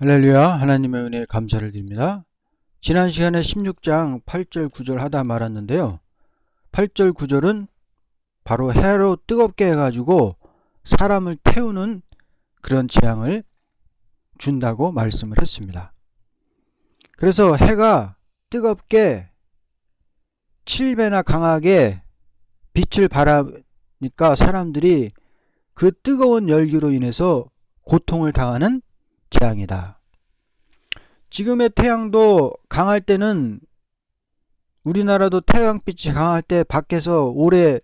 할렐루야 하나님의 은혜에 감사를 드립니다. 지난 시간에 16장 8절 9절 하다 말았는데요. 8절 9절은 바로 해로 뜨겁게 해가지고 사람을 태우는 그런 재앙을 준다고 말씀을 했습니다. 그래서 해가 뜨겁게 7배나 강하게 빛을 발하니까 사람들이 그 뜨거운 열기로 인해서 고통을 당하는 재앙이다. 지금의 태양도 강할 때는 우리나라도 태양빛이 강할 때 밖에서 오래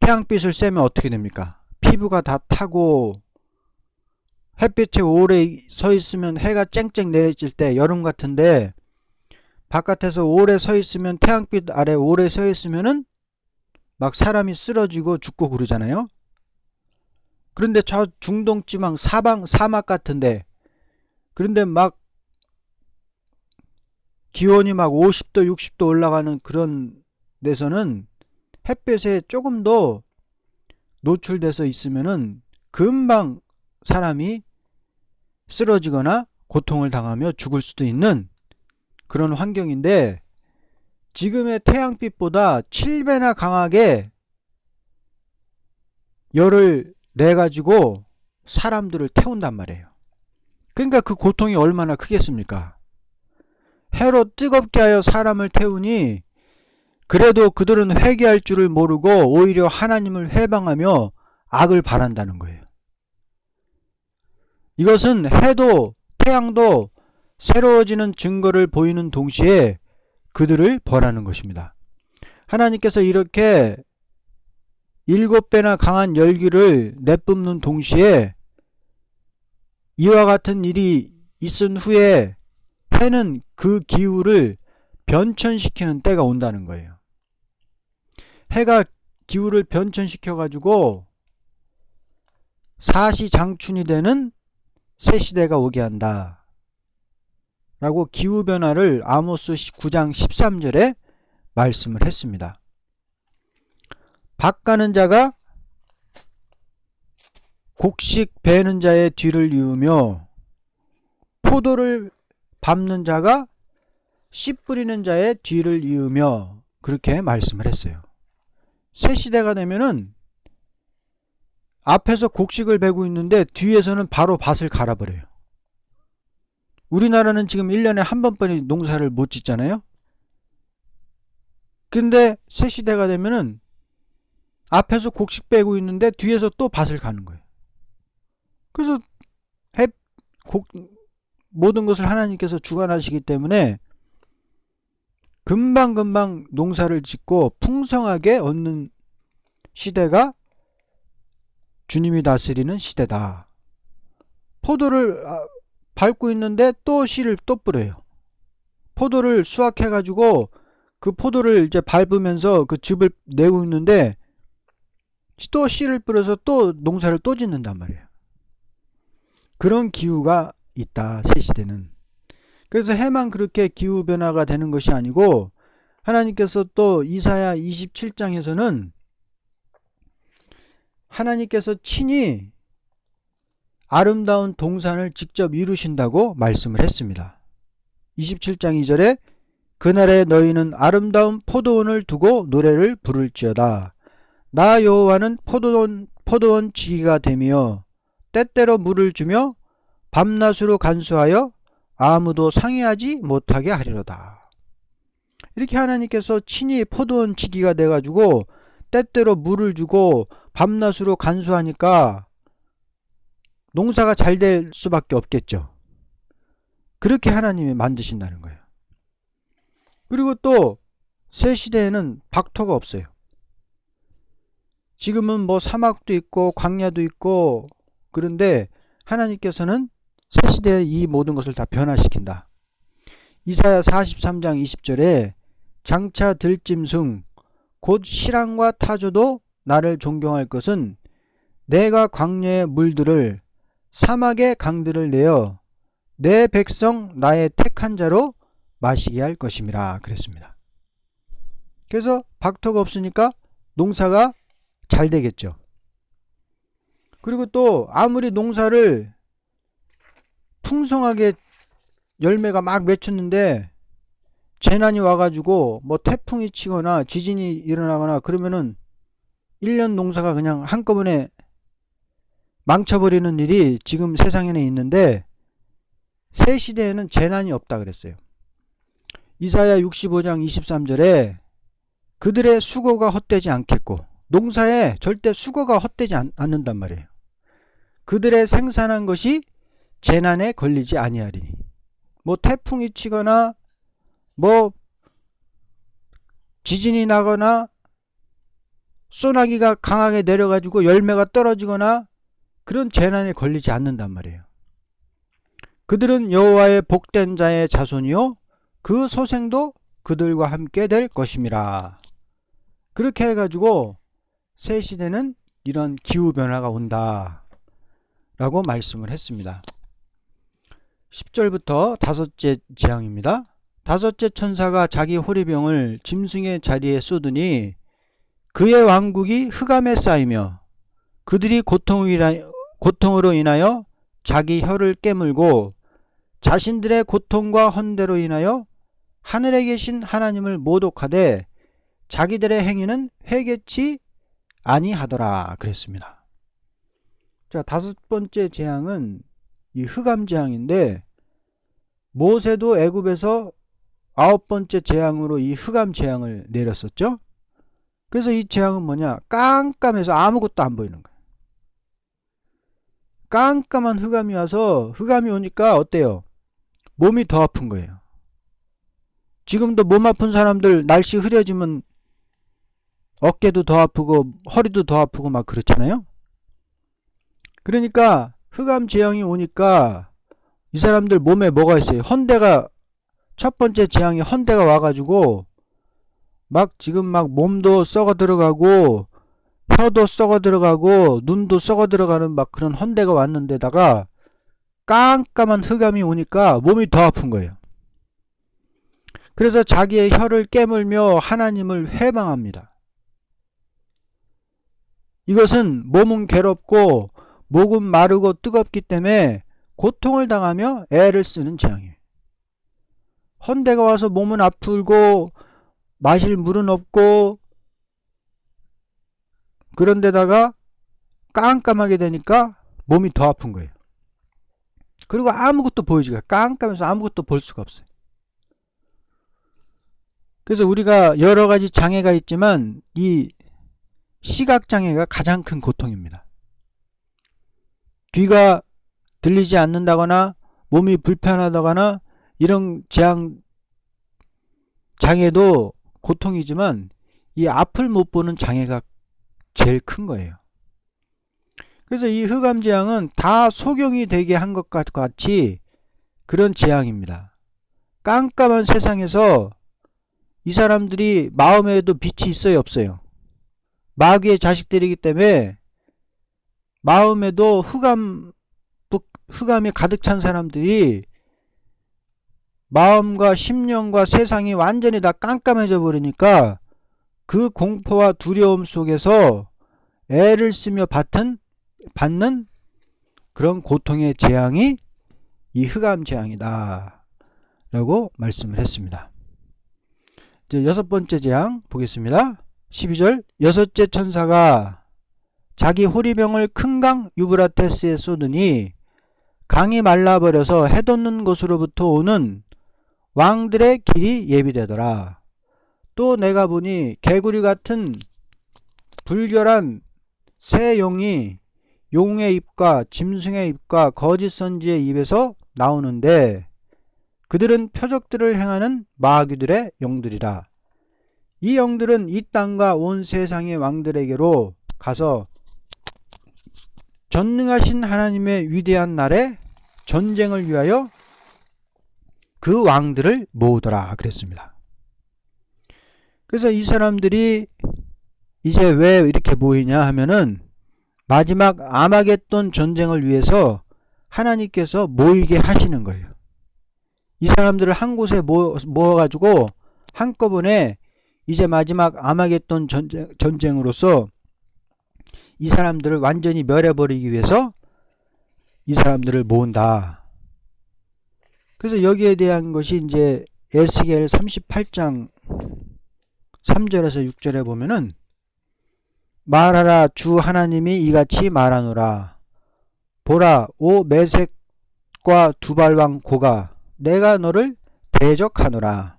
태양빛을 쐬면 어떻게 됩니까? 피부가 다 타고 햇빛에 오래 서 있으면 해가 쨍쨍 내릴 때 여름 같은데 바깥에서 오래 서 있으면 태양빛 아래 오래 서 있으면은 막 사람이 쓰러지고 죽고 그러잖아요. 그런데 저 중동 지방 사방 사막 같은데 그런데 막 기온이 막 50도 60도 올라가는 그런 데서는 햇볕에 조금 더 노출돼서 있으면은 금방 사람이 쓰러지거나 고통을 당하며 죽을 수도 있는 그런 환경인데 지금의 태양빛보다 7배나 강하게 열을 내 가지고 사람들을 태운단 말이에요. 그러니까 그 고통이 얼마나 크겠습니까? 해로 뜨겁게 하여 사람을 태우니 그래도 그들은 회개할 줄을 모르고 오히려 하나님을 회방하며 악을 바란다는 거예요. 이것은 해도 태양도 새로워지는 증거를 보이는 동시에 그들을 벌하는 것입니다. 하나님께서 이렇게 일곱 배나 강한 열기를 내뿜는 동시에 이와 같은 일이 있은 후에 해는 그 기후를 변천시키는 때가 온다는 거예요. 해가 기후를 변천시켜 가지고 사시장춘이 되는 새 시대가 오게 한다. 라고 기후 변화를 아모스 9장 13절에 말씀을 했습니다. 박 가는 자가 곡식 베는 자의 뒤를 이으며 포도를 밟는 자가 씨 뿌리는 자의 뒤를 이으며 그렇게 말씀을 했어요. 새 시대가 되면은 앞에서 곡식을 베고 있는데 뒤에서는 바로 밭을 갈아버려요. 우리나라는 지금 1년에 한 번뿐이 농사를 못 짓잖아요. 근데 새 시대가 되면은 앞에서 곡식 빼고 있는데 뒤에서 또 밭을 가는 거예요. 그래서 해, 곡, 모든 것을 하나님께서 주관하시기 때문에 금방금방 농사를 짓고 풍성하게 얻는 시대가 주님이 다스리는 시대다. 포도를 아, 밟고 있는데 또 씨를 또 뿌려요. 포도를 수확해 가지고 그 포도를 이제 밟으면서 그 즙을 내고 있는데 또 씨를 뿌려서 또 농사를 또 짓는단 말이에요. 그런 기후가 있다. 새 시대는. 그래서 해만 그렇게 기후 변화가 되는 것이 아니고 하나님께서 또 이사야 27장에서는 하나님께서 친히 아름다운 동산을 직접 이루신다고 말씀을 했습니다. 27장 2절에 그날에 너희는 아름다운 포도원을 두고 노래를 부를지어다. 나 여호와는 포도원 포도원 지기가 되며 때때로 물을 주며 밤낮으로 간수하여 아무도 상해하지 못하게 하리로다. 이렇게 하나님께서 친히 포도원 지기가 돼가지고 때때로 물을 주고 밤낮으로 간수하니까 농사가 잘 될 수밖에 없겠죠. 그렇게 하나님이 만드신다는 거예요. 그리고 또 새 시대에는 박토가 없어요. 지금은 뭐 사막도 있고 광야도 있고 그런데 하나님께서는 새 시대에 이 모든 것을 다 변화시킨다. 이사야 43장 20절에 장차 들 짐승 곧 실랑과 타조도 나를 존경할 것은 내가 광야의 물들을 사막의 강들을 내어 내 백성 나의 택한 자로 마시게 할 것임이라 그랬습니다. 그래서 박토가 없으니까 농사가 잘 되겠죠. 그리고 또 아무리 농사를 풍성하게 열매가 막 맺혔는데 재난이 와가지고 뭐 태풍이 치거나 지진이 일어나거나 그러면은 1년 농사가 그냥 한꺼번에 망쳐버리는 일이 지금 세상에는 있는데 새 시대에는 재난이 없다 그랬어요. 이사야 65장 23절에 그들의 수고가 헛되지 않겠고 농사에 절대 수고가 헛되지 않, 않는단 말이에요. 그들의 생산한 것이 재난에 걸리지 아니하리니 뭐 태풍이 치거나 뭐 지진이 나거나 소나기가 강하게 내려가지고 열매가 떨어지거나 그런 재난에 걸리지 않는단 말이에요. 그들은 여호와의 복된 자의 자손이요 그 소생도 그들과 함께 될 것임이라. 그렇게 해가지고 새 시대는 이런 기후 변화가 온다. 라고 말씀을 했습니다. 10절부터 다섯째 재앙입니다. 다섯째 천사가 자기 호리병을 짐승의 자리에 쏟으니 그의 왕국이 흑암에 쌓이며 그들이 고통으로 인하여 자기 혀를 깨물고 자신들의 고통과 헌대로 인하여 하늘에 계신 하나님을 모독하되 자기들의 행위는 회개치 아니하더라 그랬습니다. 자, 다섯 번째 재앙은 이 흑암 재앙인데 모세도 애굽에서 아홉 번째 재앙으로 이 흑암 재앙을 내렸었죠. 그래서 이 재앙은 뭐냐? 깜깜해서 아무것도 안 보이는 거예요. 깜깜한 흑암이 와서 흑암이 오니까 어때요? 몸이 더 아픈 거예요. 지금도 몸 아픈 사람들 날씨 흐려지면 어깨도 더 아프고 허리도 더 아프고 막 그렇잖아요. 그러니까 흑암 재앙이 오니까 이 사람들 몸에 뭐가 있어요? 헌대가 첫 번째 재앙이 헌대가 와가지고 막 지금 막 몸도 썩어 들어가고 혀도 썩어 들어가고 눈도 썩어 들어가는 막 그런 헌대가 왔는데다가 깜깜한 흑암이 오니까 몸이 더 아픈 거예요. 그래서 자기의 혀를 깨물며 하나님을 회방합니다. 이것은 몸은 괴롭고 목은 마르고 뜨겁기 때문에 고통을 당하며 애를 쓰는 재앙이에요. 헌대가 와서 몸은 아프고 마실 물은 없고 그런데다가 깜깜하게 되니까 몸이 더 아픈 거예요. 그리고 아무것도 보이지가 깜깜해서 아무것도 볼 수가 없어요. 그래서 우리가 여러 가지 장애가 있지만 이 시각 장애가 가장 큰 고통입니다. 귀가 들리지 않는다거나 몸이 불편하다거나 이런 재앙 장애도 고통이지만 이 앞을 못 보는 장애가 제일 큰 거예요. 그래서 이 흑암 재앙은 다 소경이 되게 한 것 같이 그런 재앙입니다. 깜깜한 세상에서 이 사람들이 마음에도 빛이 있어요, 없어요? 마귀의 자식들이기 때문에 마음에도 흑암, 흑암이 가득 찬 사람들이 마음과 심령과 세상이 완전히 다 깜깜해져 버리니까 그 공포와 두려움 속에서 애를 쓰며 받은, 받는 그런 고통의 재앙이 이 흑암 재앙이다. 라고 말씀을 했습니다. 이제 여섯 번째 재앙 보겠습니다. 12절 여섯째 천사가 자기 호리병을 큰 강 유브라테스에 쏟으니 강이 말라버려서 해돋는 곳으로부터 오는 왕들의 길이 예비되더라. 또 내가 보니 개구리 같은 불결한 새 용이 용의 입과 짐승의 입과 거짓 선지의 입에서 나오는데 그들은 표적들을 행하는 마귀들의 영들이라. 이 영들은 이 땅과 온 세상의 왕들에게로 가서 전능하신 하나님의 위대한 날에 전쟁을 위하여 그 왕들을 모으더라 그랬습니다. 그래서 이 사람들이 이제 왜 이렇게 모이냐 하면은 마지막 아마겟돈 전쟁을 위해서 하나님께서 모이게 하시는 거예요. 이 사람들을 한 곳에 모아가지고 한꺼번에 이제 마지막 아마겟돈 전쟁, 전쟁으로서 이 사람들을 완전히 멸해버리기 위해서 이 사람들을 모은다. 그래서 여기에 대한 것이 이제 에스겔 38장 3절에서 6절에 보면은 말하라 주 하나님이 이같이 말하노라 보라 오 메색과 두발왕 고가 내가 너를 대적하노라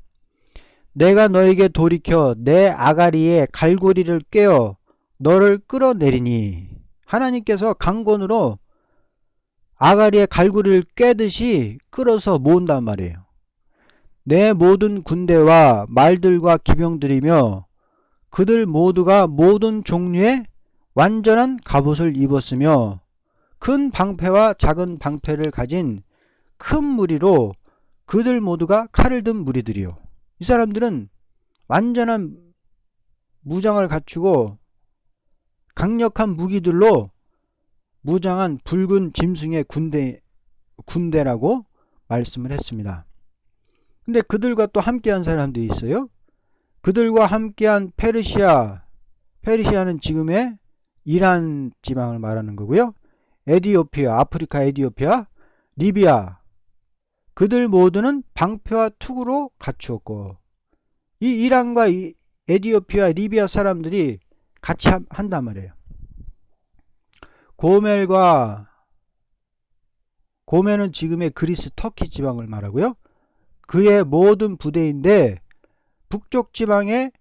내가 너에게 돌이켜 내 아가리에 갈고리를 꿰어 너를 끌어내리니 하나님께서 강권으로 아가리에 갈고리를 꿰듯이 끌어서 모은단 말이에요. 내 모든 군대와 말들과 기병들이며 그들 모두가 모든 종류의 완전한 갑옷을 입었으며 큰 방패와 작은 방패를 가진 큰 무리로 그들 모두가 칼을 든 무리들이요. 이 사람들은 완전한 무장을 갖추고 강력한 무기들로 무장한 붉은 짐승의 군대, 군대라고 말씀을 했습니다. 근데 그들과 또 함께한 사람도 있어요. 그들과 함께한 페르시아, 페르시아는 지금의 이란 지방을 말하는 거고요. 에디오피아, 아프리카 에디오피아, 리비아, 그들 모두는 방패와 투구로 갖추었고 이 이란과 이 에디오피아, 리비아 사람들이 같이 한단 말이에요. 고멜과 고멜은 지금의 그리스 터키 지방을 말하고요. 그의 모든 부대인데 북쪽 지방의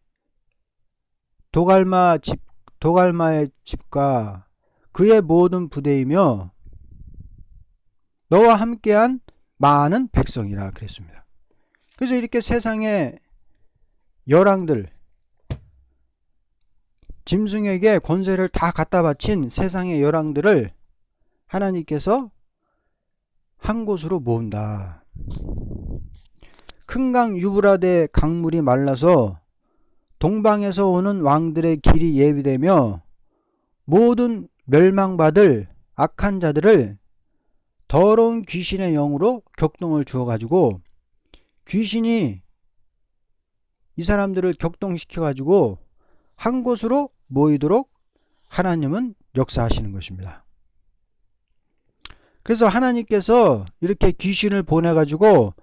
도갈마 집 도갈마의 집과 그의 모든 부대이며 너와 함께한 많은 백성이라 그랬습니다. 그래서 이렇게 세상의 열왕들 짐승에게 권세를 다 갖다 바친 세상의 열왕들을 하나님께서 한 곳으로 모은다. 큰 강 유브라데 강물이 말라서 동방에서 오는 왕들의 길이 예비되며 모든 멸망받을 악한 자들을 더러운 귀신의 영으로 격동을 주어 가지고 귀신이 이 사람들을 격동시켜 가지고 한 곳으로 모이도록 하나님은 역사하시는 것입니다. 그래서 하나님께서 이렇게 귀신을 보내 가지고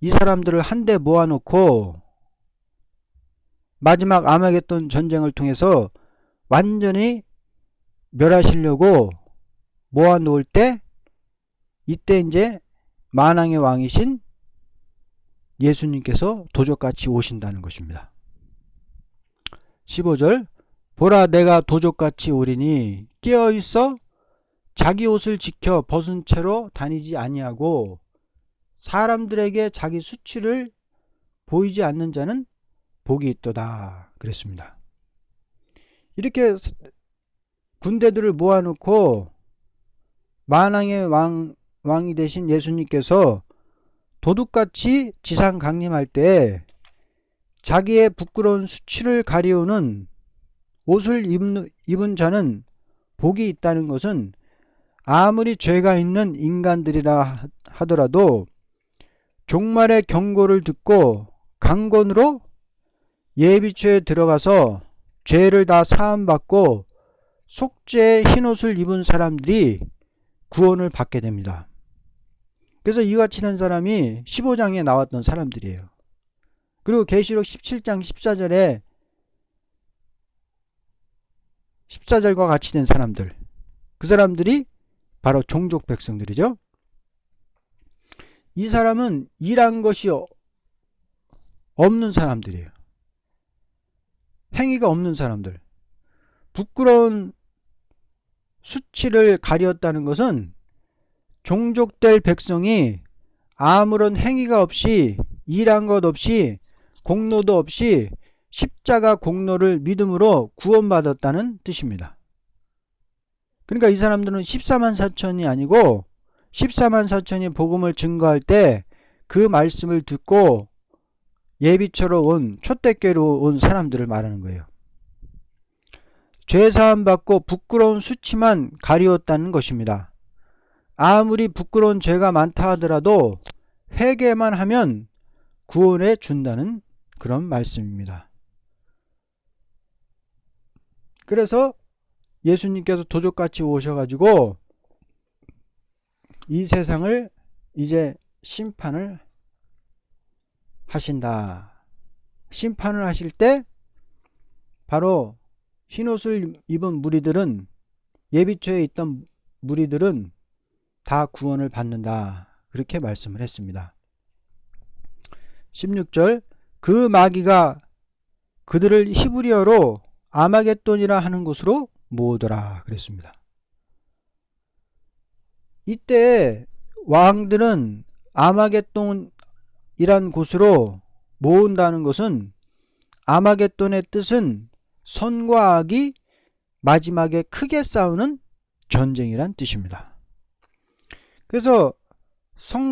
이 사람들을 한데 모아 놓고 마지막 아마겟돈 전쟁을 통해서 완전히 멸하시려고 모아 놓을 때 이때 이제 만왕의 왕이신 예수님께서 도적같이 오신다는 것입니다. 15절 보라 내가 도적같이 오리니 깨어있어 자기 옷을 지켜 벗은 채로 다니지 아니하고 사람들에게 자기 수치를 보이지 않는 자는 복이 있도다 그랬습니다. 이렇게 군대들을 모아놓고 만왕의 왕, 왕이 되신 예수님께서 도둑같이 지상 강림할 때 자기의 부끄러운 수치를 가리우는 옷을 입은 자는 복이 있다는 것은 아무리 죄가 있는 인간들이라 하더라도 종말의 경고를 듣고 강권으로 예비처에 들어가서 죄를 다 사함받고 속죄의 흰옷을 입은 사람들이 구원을 받게 됩니다. 그래서 이같이 된 사람이 15장에 나왔던 사람들이에요. 그리고 계시록 17장 14절에 14절과 같이 된 사람들 그 사람들이 바로 종족 백성들이죠. 이 사람은 일한 것이 없는 사람들이에요. 행위가 없는 사람들. 부끄러운 수치를 가리었다는 것은 종족될 백성이 아무런 행위가 없이 일한 것 없이 공로도 없이 십자가 공로를 믿음으로 구원받았다는 뜻입니다. 그러니까 이 사람들은 14만 4천이 아니고 14만 4천이 복음을 증거할 때 그 말씀을 듣고 예비처로 온 초대교로 온 사람들을 말하는 거예요. 죄사함 받고 부끄러운 수치만 가리웠다는 것입니다. 아무리 부끄러운 죄가 많다 하더라도 회개만 하면 구원해 준다는 그런 말씀입니다. 그래서 예수님께서 도적같이 오셔가지고 이 세상을 이제 심판을 하신다. 심판을 하실 때 바로 흰옷을 입은 무리들은 예비처에 있던 무리들은 다 구원을 받는다. 그렇게 말씀을 했습니다. 16절 그 마귀가 그들을 히브리어로 아마겟돈이라 하는 곳으로 모으더라 그랬습니다. 이때 왕들은 아마겟돈이란 곳으로 모은다는 것은 아마겟돈의 뜻은 선과 악이 마지막에 크게 싸우는 전쟁이란 뜻입니다. 그래서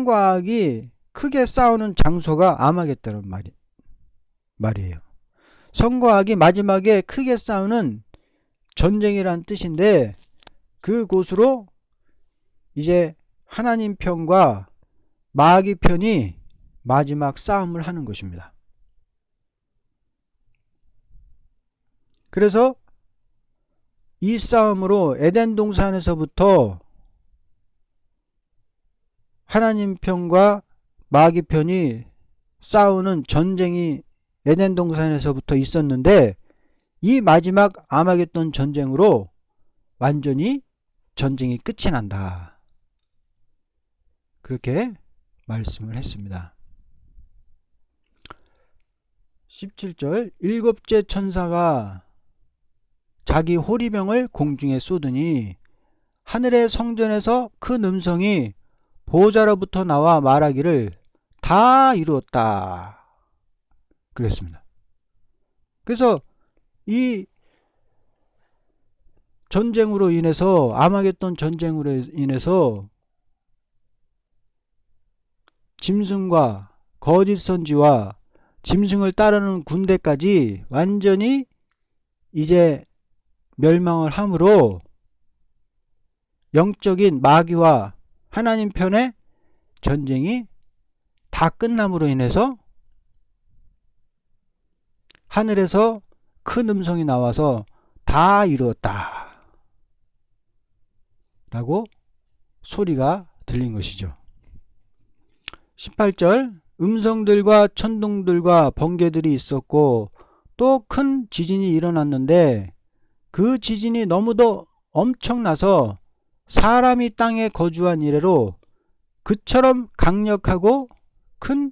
악이 크게 싸우는 장소가 아마겟돈은 말이, 말이에요. 악이 마지막에 크게 싸우는 전쟁이란 뜻인데 그곳으로 이제 하나님 편과 마귀 편이 마지막 싸움을 하는 것입니다. 그래서 이 싸움으로 에덴 동산에서부터 하나님 편과 마귀 편이 싸우는 전쟁이 에덴 동산에서부터 있었는데 이 마지막 아마겟돈 전쟁으로 완전히 전쟁이 끝이 난다. 그렇게 말씀을 했습니다. 17절 일곱째 천사가 자기 호리병을 공중에 쏘더니 하늘의 성전에서 큰 음성이 보호자로부터 나와 말하기를 다 이루었다. 그랬습니다. 그래서 이 전쟁으로 인해서 아마겟돈 전쟁으로 인해서 짐승과 거짓 선지와 짐승을 따르는 군대까지 완전히 이제 멸망을 함으로 영적인 마귀와 하나님 편의 전쟁이 다 끝남으로 인해서 하늘에서 큰 음성이 나와서 다 이루었다. 라고 소리가 들린 것이죠. 18절 음성들과 천둥들과 번개들이 있었고 또 큰 지진이 일어났는데 그 지진이 너무도 엄청나서 사람이 땅에 거주한 이래로 그처럼 강력하고 큰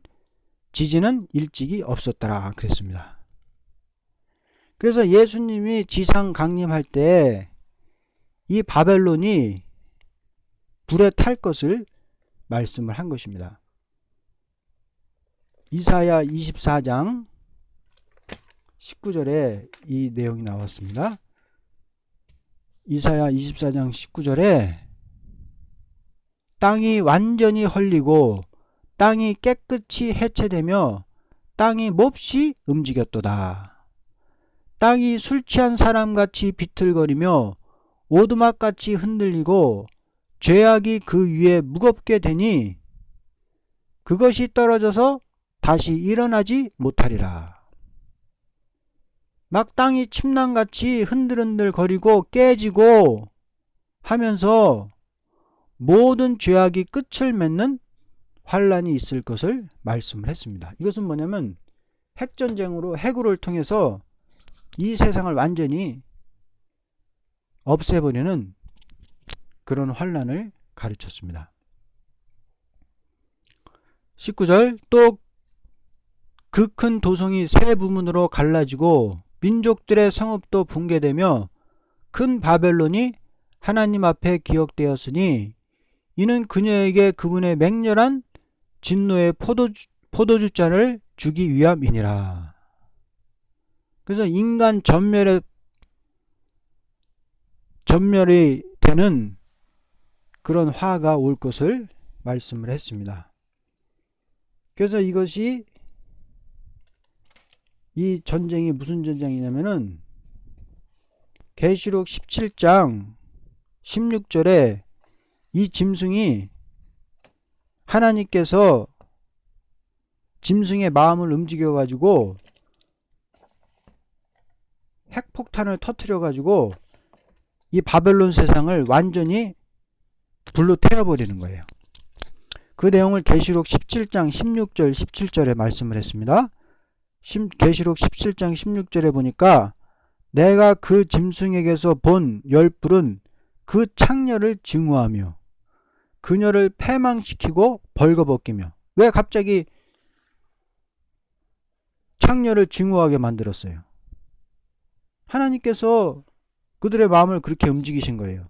지진은 일찍이 없었더라 그랬습니다. 그래서 예수님이 지상 강림할 때 이 바벨론이 불에 탈 것을 말씀을 한 것입니다. 이사야 24장 19절에 이 내용이 나왔습니다. 이사야 24장 19절에 땅이 완전히 헐리고 땅이 깨끗이 해체되며 땅이 몹시 움직였도다. 땅이 술 취한 사람같이 비틀거리며 오두막같이 흔들리고 죄악이 그 위에 무겁게 되니 그것이 떨어져서 다시 일어나지 못하리라. 막 땅이 침낭같이 흔들흔들 거리고 깨지고 하면서 모든 죄악이 끝을 맺는 환란이 있을 것을 말씀을 했습니다. 이것은 뭐냐면 핵전쟁으로 해구를 통해서 이 세상을 완전히 없애버리는 그런 환란을 가르쳤습니다. 19절 또 그 큰 도성이 세 부문으로 갈라지고 민족들의 성읍도 붕괴되며 큰 바벨론이 하나님 앞에 기억되었으니 이는 그녀에게 그분의 맹렬한 진노의 포도주, 포도주 잔을 주기 위함이니라. 그래서 인간 전멸의 전멸이 되는 그런 화가 올 것을 말씀을 했습니다. 그래서 이것이 이 전쟁이 무슨 전쟁이냐면은 계시록 17장 16절에 이 짐승이 하나님께서 짐승의 마음을 움직여 가지고 핵폭탄을 터트려 가지고 이 바벨론 세상을 완전히 불로 태워버리는 거예요. 그 내용을 계시록 17장 16절 17절에 말씀을 했습니다. 심- 계시록 17장 16절에 보니까 내가 그 짐승에게서 본 열불은 그 창녀를 증오하며 그녀를 패망시키고 벌거벗기며 왜 갑자기 창녀를 증오하게 만들었어요? 하나님께서 그들의 마음을 그렇게 움직이신 거예요.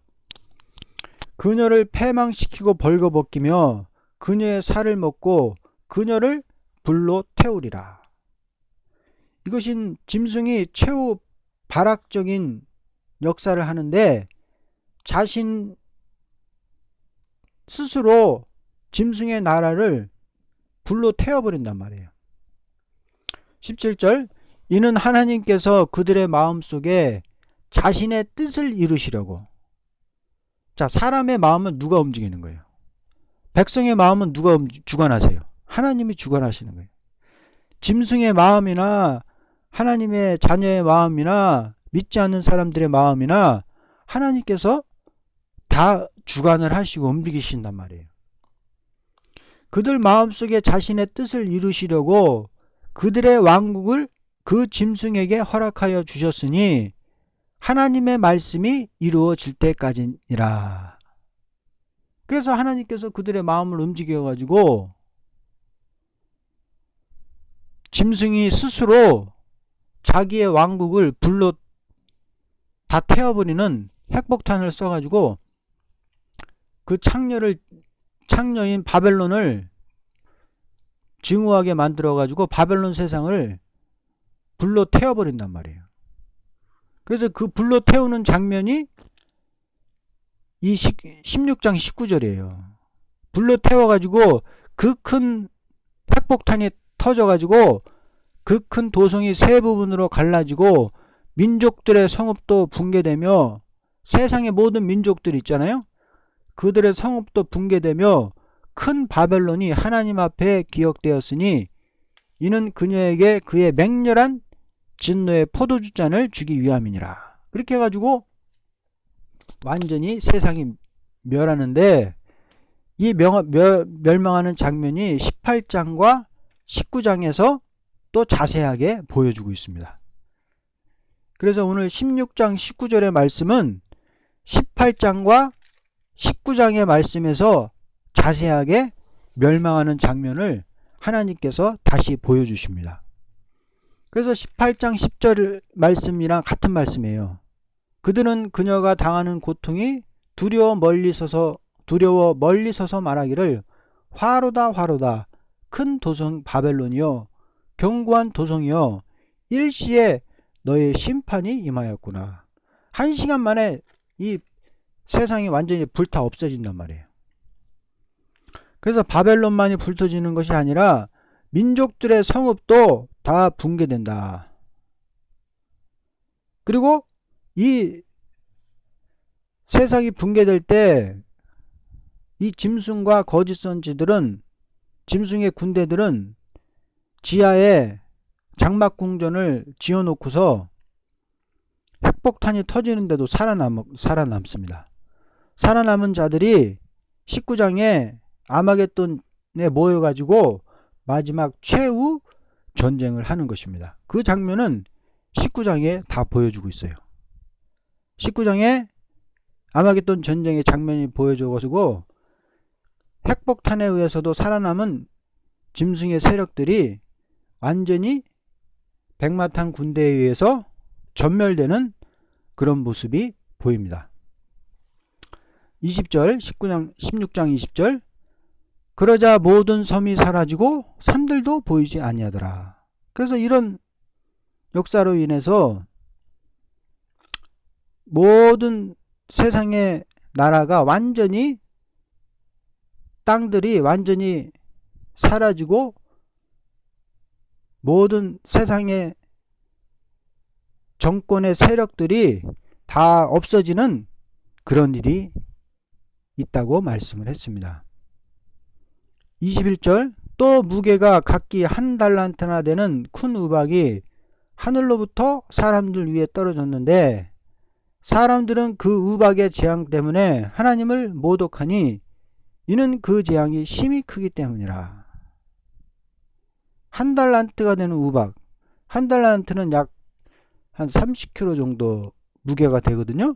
그녀를 패망시키고 벌거벗기며 그녀의 살을 먹고 그녀를 불로 태우리라. 이것인 짐승이 최후 발악적인 역사를 하는데 자신 스스로 짐승의 나라를 불로 태워버린단 말이에요. 17절 이는 하나님께서 그들의 마음속에 자신의 뜻을 이루시려고 자 사람의 마음은 누가 움직이는 거예요? 백성의 마음은 누가 움- 주관하세요? 하나님이 주관하시는 거예요. 짐승의 마음이나 하나님의 자녀의 마음이나 믿지 않는 사람들의 마음이나 하나님께서 다 주관을 하시고 움직이신단 말이에요. 그들 마음속에 자신의 뜻을 이루시려고 그들의 왕국을 그 짐승에게 허락하여 주셨으니 하나님의 말씀이 이루어질 때까지니라. 그래서 하나님께서 그들의 마음을 움직여 가지고 짐승이 스스로 자기의 왕국을 불로 다 태워버리는 핵폭탄을 써가지고 그 창녀를 창녀인 바벨론을 증오하게 만들어가지고 바벨론 세상을 불로 태워버린단 말이에요. 그래서 그 불로 태우는 장면이 이 16장 19절이에요. 불로 태워가지고 그 큰 핵폭탄이 터져가지고 그 큰 도성이 세 부분으로 갈라지고 민족들의 성읍도 붕괴되며 세상의 모든 민족들 있잖아요. 그들의 성읍도 붕괴되며 큰 바벨론이 하나님 앞에 기억되었으니 이는 그녀에게 그의 맹렬한 진노의 포도주 잔을 주기 위함이니라. 그렇게 해가지고 완전히 세상이 멸하는데 이 명, 멸, 멸망하는 장면이 18장과 19장에서 또 자세하게 보여주고 있습니다. 그래서 오늘 16장 19절의 말씀은 18장과 19장의 말씀에서 자세하게 멸망하는 장면을 하나님께서 다시 보여주십니다. 그래서 18장 10절 말씀이랑 같은 말씀이에요. 그들은 그녀가 당하는 고통이 두려워 멀리 서서 두려워 멀리 서서 말하기를 화로다 화로다 큰 도성 바벨론이여 견고한 도성이여 일시에 너의 심판이 임하였구나. 한 시간 만에 이 세상이 완전히 불타 없어진단 말이에요. 그래서 바벨론만이 불터지는 것이 아니라 민족들의 성읍도 다 붕괴된다. 그리고 이 세상이 붕괴될 때 이 짐승과 거짓 선지들은 짐승의 군대들은 지하에 장막 궁전을 지어 놓고서 핵폭탄이 터지는데도 살아남, 살아남습니다. 살아남은 자들이 19장에 아마겟돈에 모여가지고 마지막 최후 전쟁을 하는 것입니다. 그 장면은 19장에 다 보여주고 있어요. 19장에 아마겟돈 전쟁의 장면이 보여줘가지고 핵폭탄에 의해서도 살아남은 짐승의 세력들이 완전히 백마탄 군대에 의해서 전멸되는 그런 모습이 보입니다. 20절 19장 16장 20절 그러자 모든 섬이 사라지고 산들도 보이지 아니하더라. 그래서 이런 역사로 인해서 모든 세상의 나라가 완전히 땅들이 완전히 사라지고 모든 세상의 정권의 세력들이 다 없어지는 그런 일이 있다고 말씀을 했습니다. 21절 또 무게가 각기 한 달란트나 되는 큰 우박이 하늘로부터 사람들 위에 떨어졌는데 사람들은 그 우박의 재앙 때문에 하나님을 모독하니 이는 그 재앙이 심히 크기 때문이라. 한 달란트가 되는 우박. 한 달란트는 약 한 30kg 정도 무게가 되거든요.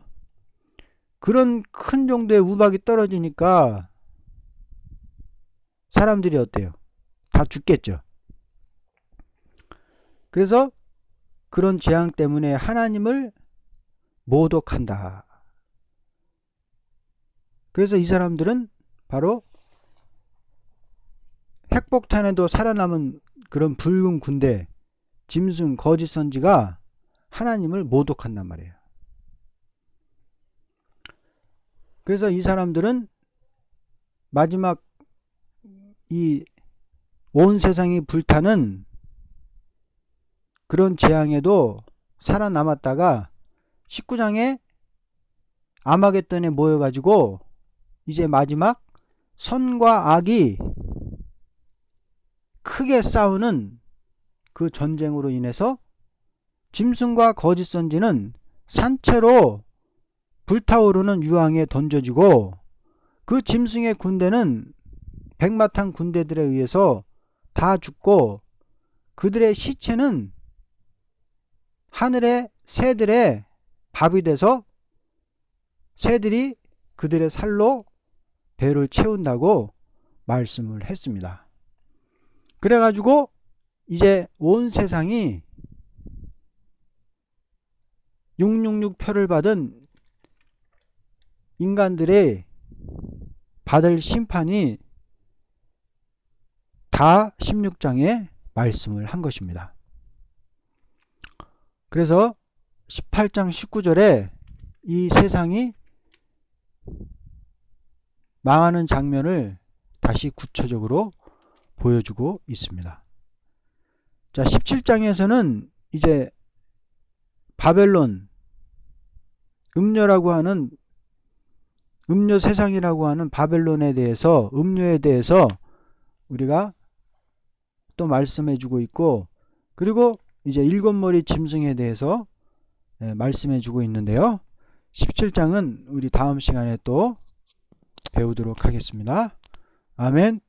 그런 큰 정도의 우박이 떨어지니까 사람들이 어때요? 다 죽겠죠. 그래서 그런 재앙 때문에 하나님을 모독한다. 그래서 이 사람들은 바로 핵폭탄에도 살아남은 그런 붉은 군대, 짐승, 거짓 선지가 하나님을 모독한단 말이에요. 그래서 이 사람들은 마지막 이 온 세상이 불타는 그런 재앙에도 살아남았다가 19장에 아마겟돈에 모여가지고 이제 마지막 선과 악이 크게 싸우는 그 전쟁으로 인해서 짐승과 거짓 선지는 산채로 불타오르는 유황에 던져지고 그 짐승의 군대는 백마탄 군대들에 의해서 다 죽고 그들의 시체는 하늘의 새들의 밥이 돼서 새들이 그들의 살로 배를 채운다고 말씀을 했습니다. 그래가지고 이제 온 세상이 666 표를 받은 인간들의 받을 심판이 다 16장에 말씀을 한 것입니다. 그래서 18장 19절에 이 세상이 망하는 장면을 다시 구체적으로 보여주고 있습니다. 자, 17장에서는 이제 바벨론 음료라고 하는 음료 세상이라고 하는 바벨론에 대해서 음료에 대해서 우리가 또 말씀해 주고 있고 그리고 이제 일곱 머리 짐승에 대해서 예, 말씀해 주고 있는데요. 17장은 우리 다음 시간에 또 배우도록 하겠습니다. 아멘.